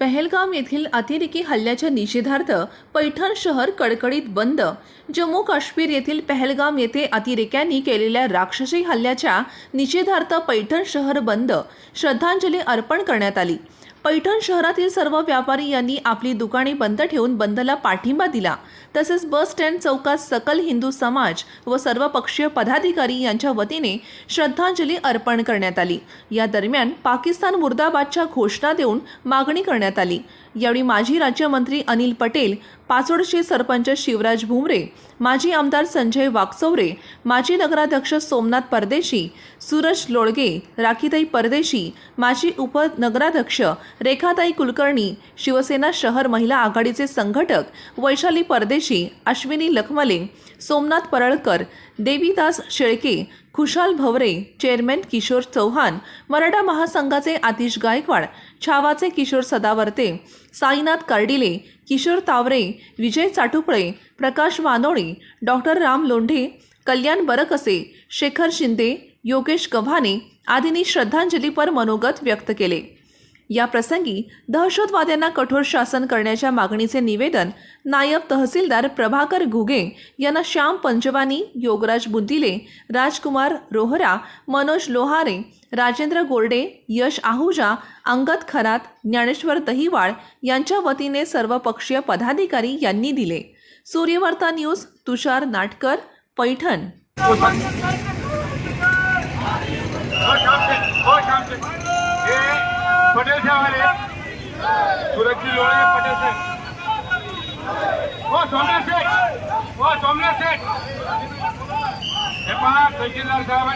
पहलगाम येथील अतिरेकी हल्ल्याच्या निषेधार्थ पैठण शहर कडकडीत बंद. जम्मू काश्मीर येथील पहलगाम येथे अतिरेक्यांनी केलेल्या राक्षसी हल्ल्याच्या निषेधार्थ पैठण शहर बंद. श्रद्धांजली अर्पण करण्यात आली. पैठण शहरातील सर्व व्यापारी यांनी आपली दुकाने बंद ठेवून बंदला पाठिंबा दिला. तसेच बस स्टँड चौकात सकल हिंदू समाज व सर्वपक्षीय पदाधिकारी यांच्या वतीने श्रद्धांजली अर्पण करण्यात आली. या दरम्यान पाकिस्तान मुर्दाबादच्या घोषणा देऊन मागणी करण्यात आली. यावेळी माजी राज्यमंत्री अनिल पटेल पाचोडचे सरपंच शिवराज भुमरे माजी आमदार संजय वाकचौरे माजी नगराध्यक्ष सोमनाथ परदेशी सूरज लोळगे राखीताई परदेशी माजी उपनगराध्यक्ष रेखाताई कुलकर्णी शिवसेना शहर महिला आघाडीचे संघटक वैशाली परदेशी अश्विनी लखमले सोमनाथ परळकर देवीदास शेळके खुशाल भवरे चेअरमॅन किशोर चौहान मराठा महासंघाचे आतिश गायकवाड छावाचे किशोर सदावर्ते साईनाथ कार्डिले किशोर तावरे विजय चाटुपळे प्रकाश वानोळे डॉक्टर राम लोंढे कल्याण बरकसे शेखर शिंदे योगेश गव्हाणे आदींनी श्रद्धांजलीपर मनोगत व्यक्त केले. या प्रसंगी दहशतवाद्यांना कठोर शासन करण्याच्या मागणीचे निवेदन नायब तहसीलदार प्रभाकर घुगे यांना श्याम पंचवानी योगराज बुद्दिले राजकुमार रोहरा मनोज लोहारे राजेंद्र गोर्डे यश आहुजा अंगद खरात ज्ञानेश्वर दहिवाळ यांच्या वतीने सर्वपक्षीय पदाधिकारी यांनी दिले. सूर्यवार्ता न्यूज तुषार नाटकर पैठण. ઝંઝાવાલે સુરજની લોળીએ પટે છે. ઓ સોમનાથ શેઠ. ઓ સોમનાથ શેઠ. એ પણ કંજીલાલ સાહેબ